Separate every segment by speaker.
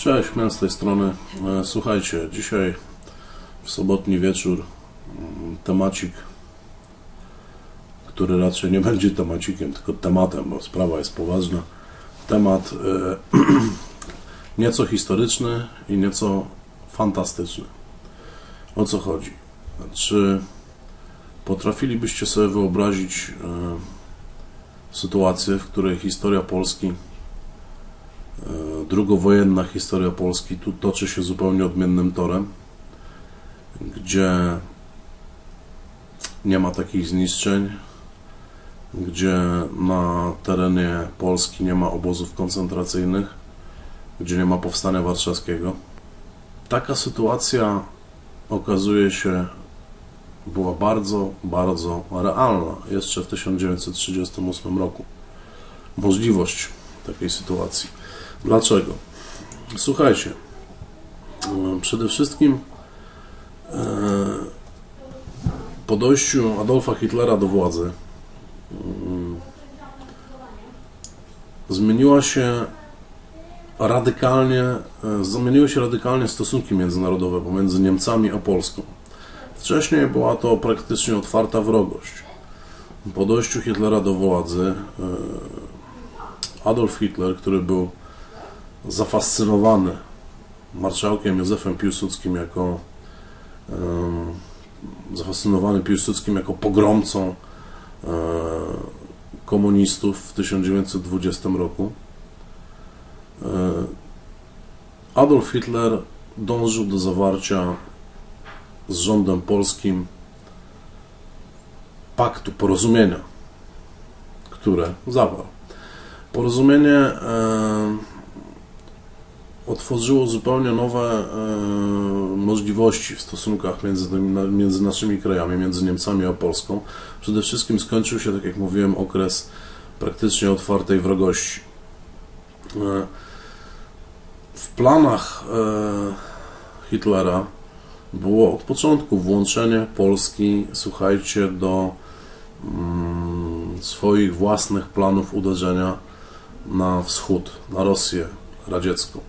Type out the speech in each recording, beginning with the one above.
Speaker 1: Cześć, Mian z tej strony. E, Słuchajcie, dzisiaj w sobotni wieczór mm, temacik, który raczej nie będzie temacikiem, tylko tematem, bo sprawa jest poważna. Temat e, nieco historyczny i nieco fantastyczny. O co chodzi? Czy potrafilibyście sobie wyobrazić e, sytuację, w której historia Polski drugowojenna historia Polski tu toczy się zupełnie odmiennym torem, gdzie nie ma takich zniszczeń, gdzie na terenie Polski nie ma obozów koncentracyjnych, gdzie nie ma powstania warszawskiego. Taka sytuacja okazuje się była bardzo, bardzo realna jeszcze w 1938 roku. Możliwość takiej sytuacji. Dlaczego? Słuchajcie, e, przede wszystkim e, po dojściu Adolfa Hitlera do władzy mm, zmieniła się radykalnie, e, zmieniły się radykalnie stosunki międzynarodowe pomiędzy Niemcami a Polską. Wcześniej była to praktycznie otwarta wrogość. Po dojściu Hitlera do władzy Adolf Hitler, który był zafascynowany marszałkiem Józefem Piłsudskim jako zafascynowany Piłsudskim jako pogromcą e, komunistów w 1920 roku. E, Adolf Hitler dążył do zawarcia z rządem polskim paktu, porozumienia, które zawarł. Porozumienie otworzyło zupełnie nowe e, możliwości w stosunkach między, między naszymi krajami, między Niemcami a Polską. Przede wszystkim skończył się, tak jak mówiłem, okres praktycznie otwartej wrogości. E, w planach e, Hitlera było od początku włączenie Polski, słuchajcie, do mm, swoich własnych planów uderzenia na wschód, na Rosję radziecką.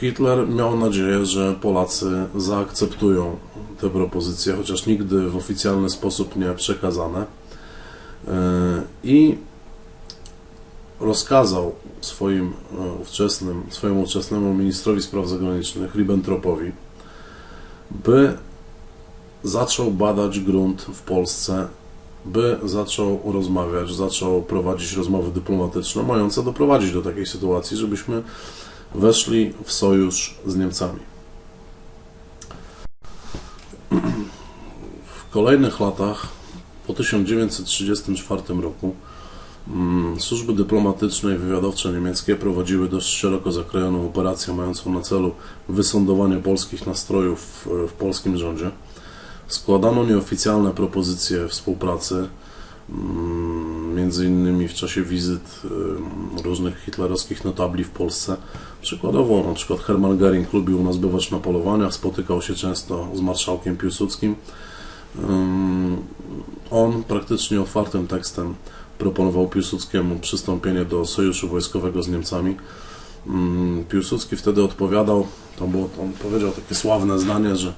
Speaker 1: Hitler miał nadzieję, że Polacy zaakceptują tę propozycję, chociaż nigdy w oficjalny sposób nie przekazane. E, I rozkazał swoim e, ówczesnym, swojemu ówczesnemu ministrowi spraw zagranicznych, Ribbentropowi, by zaczął badać grunt w Polsce, by zaczął rozmawiać, zaczął prowadzić rozmowy dyplomatyczne, mające doprowadzić do takiej sytuacji, żebyśmy weszli w sojusz z Niemcami. W kolejnych latach, po 1934 roku, mm, służby dyplomatyczne i wywiadowcze niemieckie prowadziły dość szeroko zakrojoną operację mającą na celu wysądowanie polskich nastrojów w, w polskim rządzie. Składano nieoficjalne propozycje współpracy, mm, między innymi w czasie wizyt różnych hitlerowskich notabli w Polsce. Przykładowo, na przykład Hermann Göring lubił nas bywać na polowaniach, spotykał się często z marszałkiem Piłsudskim. On praktycznie otwartym tekstem proponował Piłsudskiemu przystąpienie do sojuszu wojskowego z Niemcami. Piłsudski wtedy odpowiadał, to było, on powiedział takie sławne zdanie, że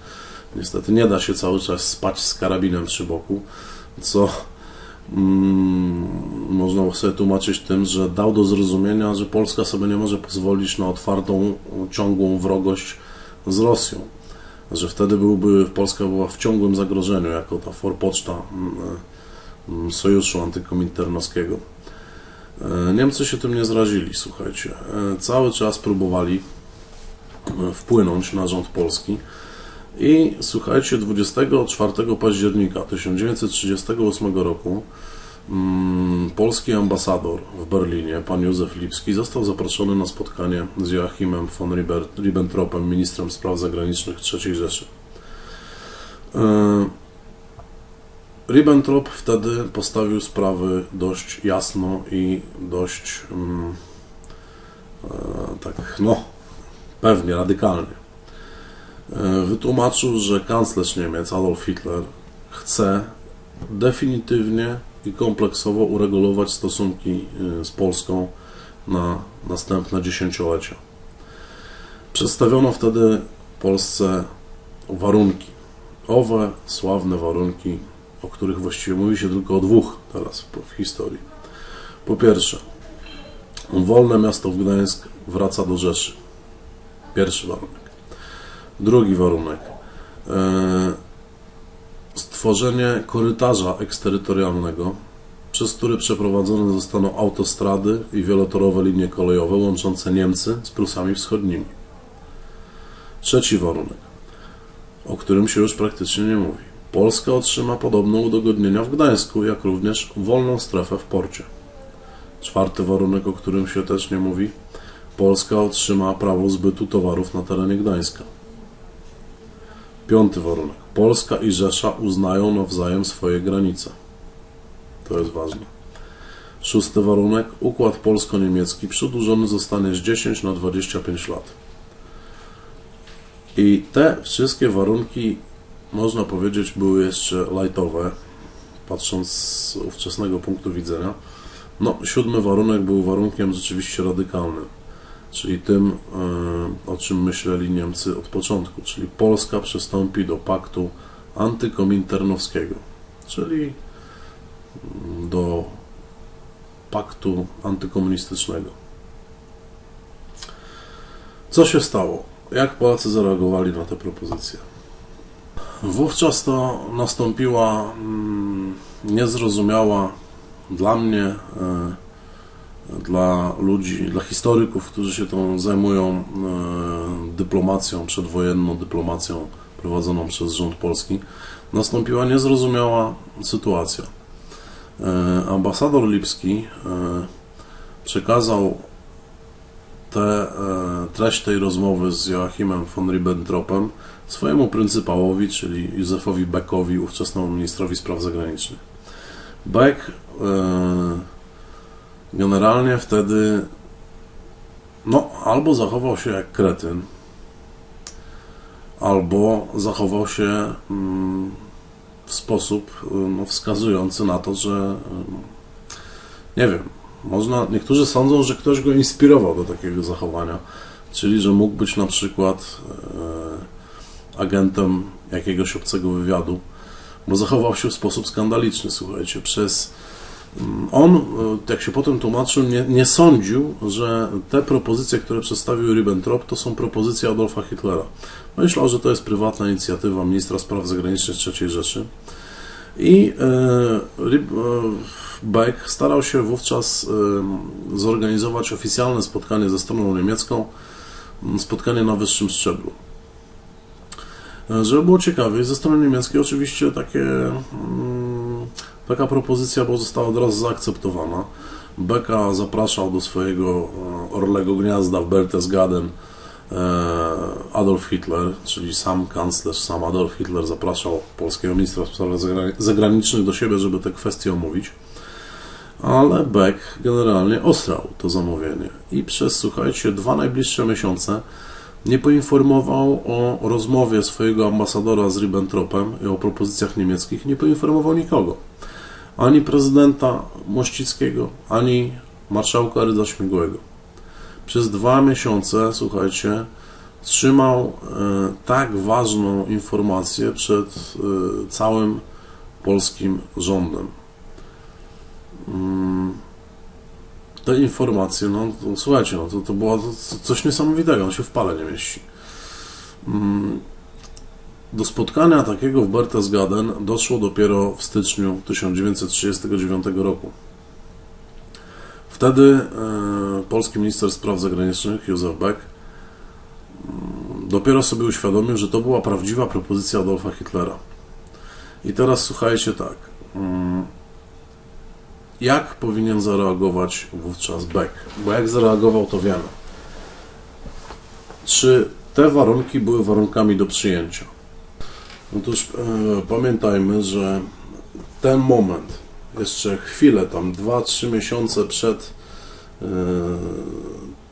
Speaker 1: niestety nie da się cały czas spać z karabinem przy boku, co mm, można sobie tłumaczyć tym, że dał do zrozumienia, że Polska sobie nie może pozwolić na otwartą, ciągłą wrogość z Rosją. Że wtedy byłby, Polska była w ciągłym zagrożeniu, jako ta forpoczta mm, mm, sojuszu antykominternowskiego. E, Niemcy się tym nie zrazili, słuchajcie. E, Cały czas próbowali e, wpłynąć na rząd polski. I słuchajcie, 24 października 1938 roku mm, polski ambasador w Berlinie, pan Józef Lipski, został zaproszony na spotkanie z Joachimem von Ribbentropem, ministrem spraw zagranicznych III Rzeszy. E, Ribbentrop wtedy postawił sprawy dość jasno i dość mm, e, tak, no, pewnie, radykalnie wytłumaczył, że kanclerz Niemiec Adolf Hitler chce definitywnie i kompleksowo uregulować stosunki y, z Polską na następne dziesięciolecia. Przedstawiono wtedy Polsce warunki. Owe sławne warunki, o których właściwie mówi się tylko o dwóch teraz w historii. Po pierwsze, wolne miasto w Gdańsk wraca do Rzeszy. Pierwszy warunek. Drugi warunek. E, stworzenie korytarza eksterytorialnego, przez który przeprowadzone zostaną autostrady i wielotorowe linie kolejowe łączące Niemcy z Prusami Wschodnimi. Trzeci warunek, o którym się już praktycznie nie mówi. Polska otrzyma podobne udogodnienia w Gdańsku, jak również wolną strefę w porcie. Czwarty warunek, o którym się też nie mówi. Polska otrzyma prawo zbytu towarów na terenie Gdańska. Piąty warunek. Polska i Rzesza uznają nawzajem swoje granice. To jest ważne. Szósty warunek. Układ polsko-niemiecki przedłużony zostanie z 10 na 25 lat. I te wszystkie warunki, można powiedzieć, były jeszcze lightowe, patrząc z ówczesnego punktu widzenia. No, siódmy warunek był warunkiem rzeczywiście radykalnym, czyli tym, e, o czym myśleli Niemcy od początku, czyli Polska przystąpi do paktu antykominternowskiego, czyli mm, do paktu antykomunistycznego. Co się stało? Jak Polacy zareagowali na te propozycje? Wówczas to nastąpiła mm, niezrozumiała dla mnie, e, dla ludzi, dla historyków, którzy się tą zajmują e, dyplomacją przedwojenną, dyplomacją prowadzoną przez rząd polski, nastąpiła niezrozumiała sytuacja. E, Ambasador Lipski przekazał tę treść tej rozmowy z Joachimem von Ribbentropem swojemu pryncypałowi, czyli Józefowi Beckowi, ówczesnemu ministrowi spraw zagranicznych. Beck e, generalnie wtedy no, albo zachował się jak kretyn, albo zachował się mm, w sposób no, wskazujący na to, że nie wiem, można, niektórzy sądzą, że ktoś go inspirował do takiego zachowania, czyli że mógł być na przykład e, agentem jakiegoś obcego wywiadu, bo zachował się w sposób skandaliczny, słuchajcie, przez on, e, jak się potem tłumaczył, nie, nie sądził, że te propozycje, które przedstawił Ribbentrop, to są propozycje Adolfa Hitlera. Myślał, że to jest prywatna inicjatywa ministra spraw zagranicznych III Rzeszy. I e, e, Beck starał się wówczas zorganizować oficjalne spotkanie ze stroną niemiecką, spotkanie na wyższym szczeblu. Żeby było ciekawie, ze strony niemieckiej oczywiście takie, taka propozycja została od razu zaakceptowana. Beka zapraszał do swojego e, orlego gniazda w Berchtesgaden e, Adolf Hitler, czyli sam kanclerz, sam Adolf Hitler zapraszał polskiego ministra spraw zagra- zagranicznych do siebie, żeby te kwestie omówić. Ale Beck generalnie osrał to zamówienie i przez, słuchajcie, dwa najbliższe miesiące nie poinformował o rozmowie swojego ambasadora z Ribbentropem i o propozycjach niemieckich, nie poinformował nikogo. Ani prezydenta Mościckiego, ani marszałka Rydza Śmigłego. Przez dwa miesiące, słuchajcie, trzymał e, tak ważną informację przed e, całym polskim rządem. Mm, te informacje, no to, słuchajcie, no to, to było coś niesamowitego, on się w pale nie mieści. Do spotkania takiego w Berchtesgaden doszło dopiero w styczniu 1939 roku. Wtedy e, polski minister spraw zagranicznych Józef Beck mm, dopiero sobie uświadomił, że to była prawdziwa propozycja Adolfa Hitlera. I teraz słuchajcie tak. mm, jak powinien zareagować wówczas Beck? Bo jak zareagował, to wiemy. Czy te warunki były warunkami do przyjęcia? Otóż e, pamiętajmy, że ten moment, jeszcze chwilę, tam 2-3 miesiące przed, e,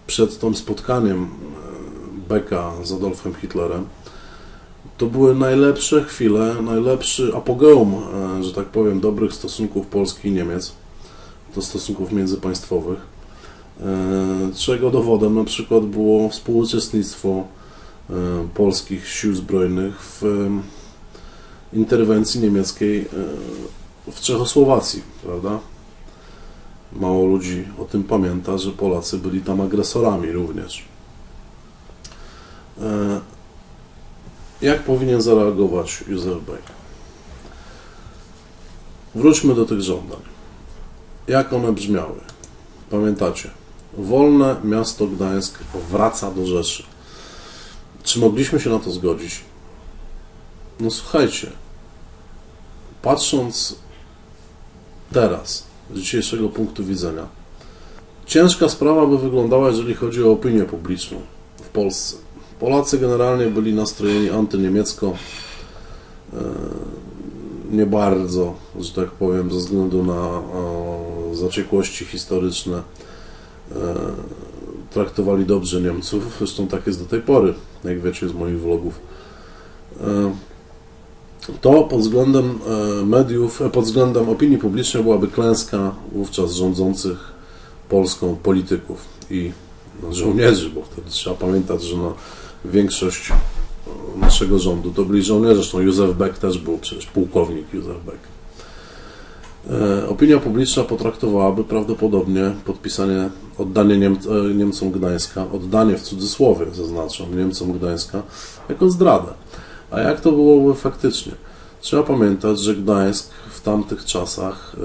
Speaker 1: przed tym spotkaniem e, Becka z Adolfem Hitlerem, to były najlepsze chwile, najlepszy apogeum, e, że tak powiem, dobrych stosunków Polski i Niemiec do stosunków międzypaństwowych. e, czego dowodem na przykład było współuczestnictwo polskich sił zbrojnych w interwencji niemieckiej e, w Czechosłowacji, prawda? Mało ludzi o tym pamięta, że Polacy byli tam agresorami również. E, Jak powinien zareagować Józef Beck? Wróćmy do tych żądań. Jak one brzmiały? Pamiętacie? Wolne miasto Gdańsk wraca do Rzeszy. Czy mogliśmy się na to zgodzić? No słuchajcie, patrząc teraz, z dzisiejszego punktu widzenia, ciężka sprawa by wyglądała, jeżeli chodzi o opinię publiczną w Polsce. Polacy generalnie byli nastrojeni antyniemiecko, e, nie bardzo, że tak powiem, ze względu na e, zaciekłości historyczne. E, Traktowali dobrze Niemców, zresztą tak jest do tej pory, jak wiecie z moich vlogów. To pod względem e, mediów, e, pod względem opinii publicznej byłaby klęska wówczas rządzących Polską polityków i żołnierzy, bo wtedy trzeba pamiętać, że no, większość e, naszego rządu to byli żołnierze, zresztą Józef Beck też był przecież pułkownik Józef Beck. Opinia publiczna potraktowałaby prawdopodobnie podpisanie, oddanie Niem, Niemcom Gdańska, oddanie w cudzysłowie zaznaczam, Niemcom Gdańska, jako zdradę. A jak to byłoby faktycznie? Trzeba pamiętać, że Gdańsk w tamtych czasach,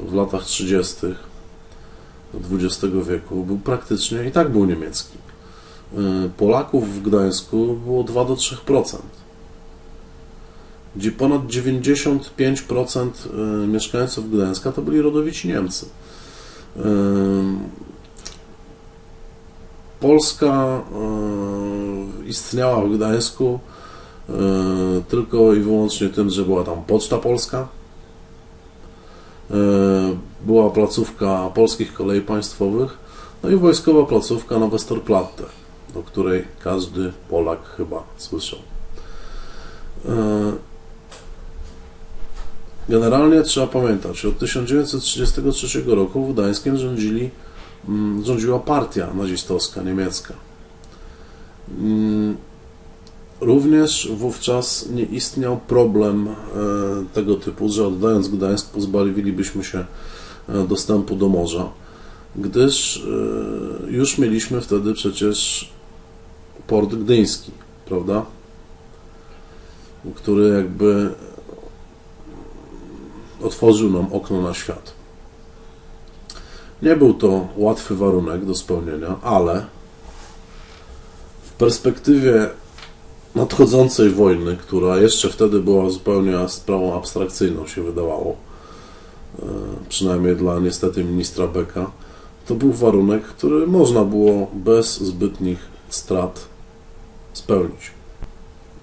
Speaker 1: e, w latach 30. XX wieku, był praktycznie i tak był niemiecki. E, Polaków w Gdańsku było 2 do 3%. Gdzie ponad 95% e, mieszkańców Gdańska to byli rodowici Niemcy. Polska istniała w Gdańsku e, tylko i wyłącznie tym, że była tam Poczta Polska, e, była placówka polskich kolei państwowych, no i wojskowa placówka na Westerplatte, o której każdy Polak chyba słyszał. E, Generalnie trzeba pamiętać, że od 1933 roku w Gdańskiem rządzili, mm, rządziła partia nazistowska niemiecka. Mm, Również wówczas nie istniał problem e, tego typu, że oddając Gdańsk pozbawilibyśmy się e, dostępu do morza, gdyż e, już mieliśmy wtedy przecież port gdyński, prawda? Który jakby otworzył nam okno na świat. Nie był to łatwy warunek do spełnienia, ale perspektywie nadchodzącej wojny, która jeszcze wtedy była zupełnie sprawą abstrakcyjną, się wydawało, e, przynajmniej dla niestety ministra Beka, to był warunek, który można było bez zbytnich strat spełnić.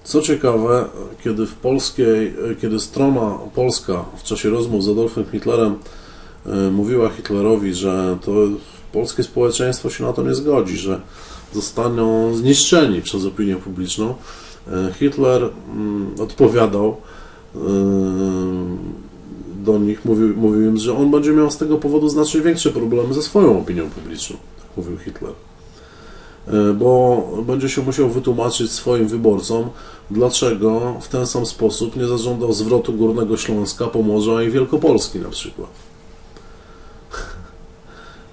Speaker 1: Co ciekawe, kiedy w polskiej, kiedy strona polska w czasie rozmów z Adolfem Hitlerem e, mówiła Hitlerowi, że to polskie społeczeństwo się na to nie zgodzi, że zostaną zniszczeni przez opinię publiczną, e, Hitler mm, odpowiadał e, do nich, mówił, im, że on będzie miał z tego powodu znacznie większe problemy ze swoją opinią publiczną, mówił Hitler bo będzie się musiał wytłumaczyć swoim wyborcom, dlaczego w ten sam sposób nie zażądał zwrotu Górnego Śląska, Pomorza i Wielkopolski na przykład.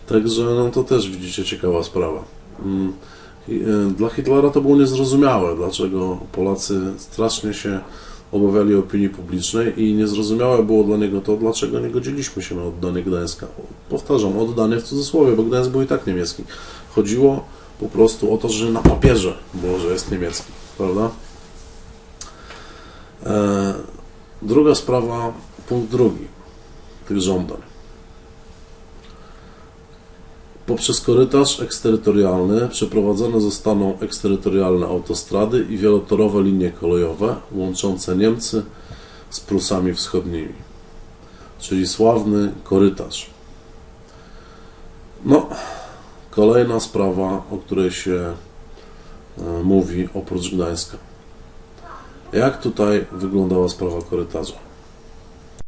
Speaker 1: Także no, to też widzicie ciekawa sprawa. Mm, e, Dla Hitlera to było niezrozumiałe, dlaczego Polacy strasznie się obawiali opinii publicznej i niezrozumiałe było dla niego to, dlaczego nie godziliśmy się na oddanie Gdańska. Powtarzam, oddanie w cudzysłowie, bo Gdańsk był i tak niemiecki. Chodziło po prostu o to, że na papierze było, że jest niemiecki, prawda? E, druga sprawa, punkt drugi tych żądań. Poprzez korytarz eksterytorialny przeprowadzone zostaną eksterytorialne autostrady i wielotorowe linie kolejowe łączące Niemcy z Prusami Wschodnimi, czyli sławny korytarz. No, Kolejna sprawa, o której się e, mówi oprócz Gdańska. Jak tutaj wyglądała sprawa korytarza?